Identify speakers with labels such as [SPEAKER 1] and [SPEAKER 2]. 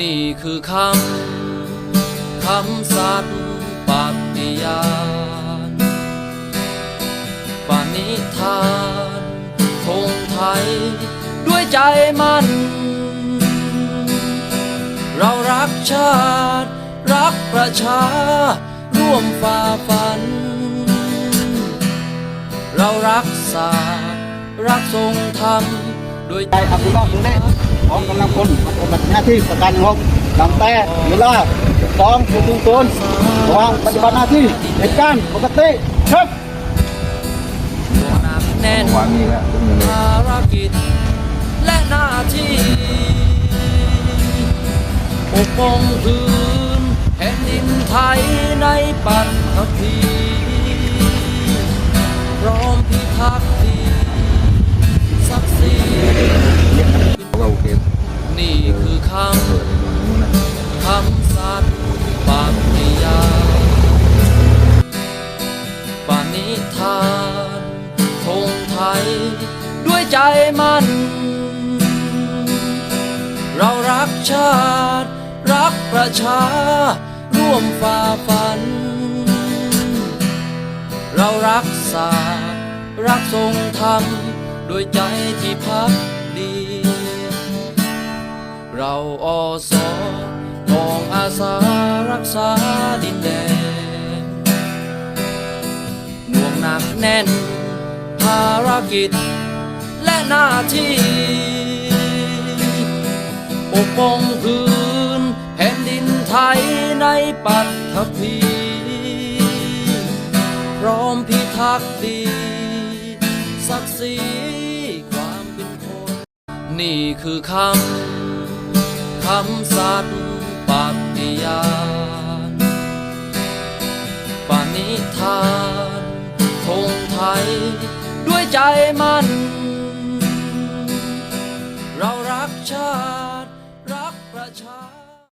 [SPEAKER 1] นี่คือคำคำสัตย์ปฏิญาณปณิธานธงไทย ด้วยใจมัน เรารักชาติ รักประชา ร่วมฝ่าฟัน เรารักษาสตร์รักทรงธรรมด้วย
[SPEAKER 2] ใจอับดุลลาห์สุเน ของกำลังพลปฏิบัติหน้าที่ประกันงบลำแต่เวลาสองศูนย์ศูนย์ระหว่างปฏิบัติหน้าที่เหตุการณ์ปกติครับ
[SPEAKER 1] หนักแน่น
[SPEAKER 3] วางนี่แล้วทุกอย่างเลย
[SPEAKER 1] ภารกิจและหน้าที่ปกป้องพื้นแผ่นดินไทยในปัตภีพร้อมพิทักษ์
[SPEAKER 3] คื
[SPEAKER 1] อคำคำสัตย์ปฏิญาณปณิธานธงไทย ด้วยใจมันเรารักชาติ รักประชา ร่วมฝ่าฟัน เรารักษาสตร์รักทรงธรรมโดวยใจที่พักดี เราอสกองอาสารักษาดินแดนหน่วงหนักแน่น ภารกิจ และหน้าที่ปกป้องพื้นแผ่นดินไทยในปัตภีพร้อมพิทักษ์ดีศักดิ์ศรีความเป็นคน นี่คือคำ ทานธงไทย ด้วยใจมัน เรารักชาติ